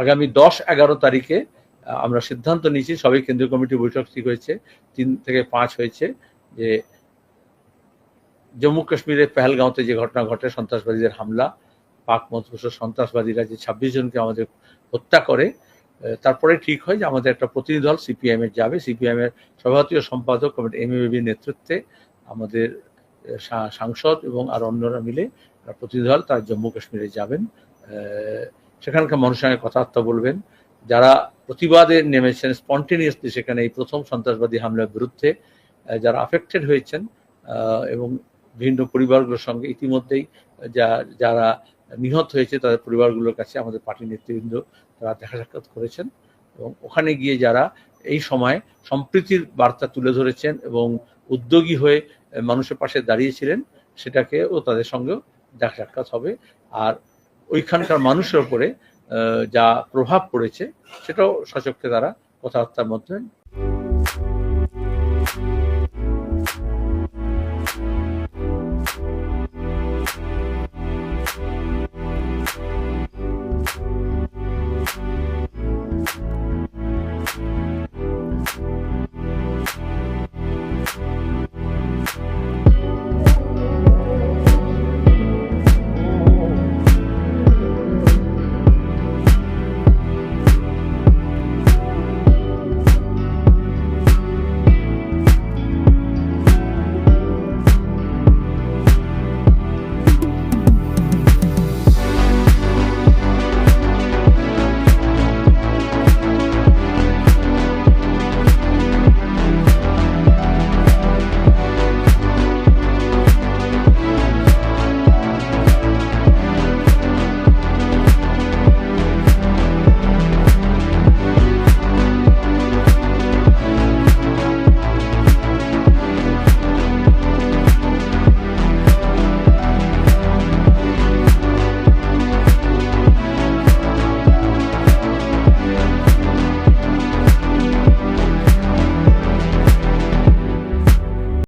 আগামী দশ এগারো তারিখে আমরা সিদ্ধান্ত নিয়েছি, সবাই কেন্দ্রীয় কমিটি বৈঠক ঠিক হয়েছে, তিন থেকে পাঁচ হয়েছে, যে জম্মু কাশ্মীরের পেহেলগাঁওতে যে ঘটনা ঘটে, সন্ত্রাসবাদীদের হামলা, পাক মধ্যপ্রদেশ সন্ত্রাসবাদীরা যে ছাব্বিশ জনকে আমাদের হত্যা করে তারপরে ঠিক হয় যে আমাদের একটা প্রতিনিধি দল সিপিএম এর যাবে সিপিএম এর সভাপতীয় সম্পাদক কমিটি এম এবির নেতৃত্বে আমাদের সাংসদ এবং আর অন্যরা মিলে প্রতিনিধি দল তারা জম্মু কাশ্মীরে যাবেন সেখানকার মানুষের সঙ্গে কথাবার্তা বলবেন। যারা প্রতিবাদে নেমেছেন, স্পন্টেনিয়াসলি সেখানে এই প্রথম সন্ত্রাসবাদী হামলার বিরুদ্ধে যারা আফেক্টেড হয়েছেন এবং বিভিন্ন পরিবারগুলোর সঙ্গে ইতিমধ্যেই যা, যারা নিহত হয়েছে তাদের পরিবারগুলোর কাছে আমাদের পার্টি নেতৃবৃন্দ তারা দেখা সাক্ষাৎ করেছেন। এবং ওখানে গিয়ে যারা এই সময় সম্প্রীতির বার্তা তুলে ধরেছেন এবং উদ্যোগী হয়ে মানুষের পাশে দাঁড়িয়েছিলেন, সেটাকেও তাদের সঙ্গেও দেখা সাক্ষাৎ হবে। আর ওইখানকার মানুষের ওপরে যা প্রভাব পড়েছে সেটাও সচক্ষে তারা কথাবার্তার মধ্যে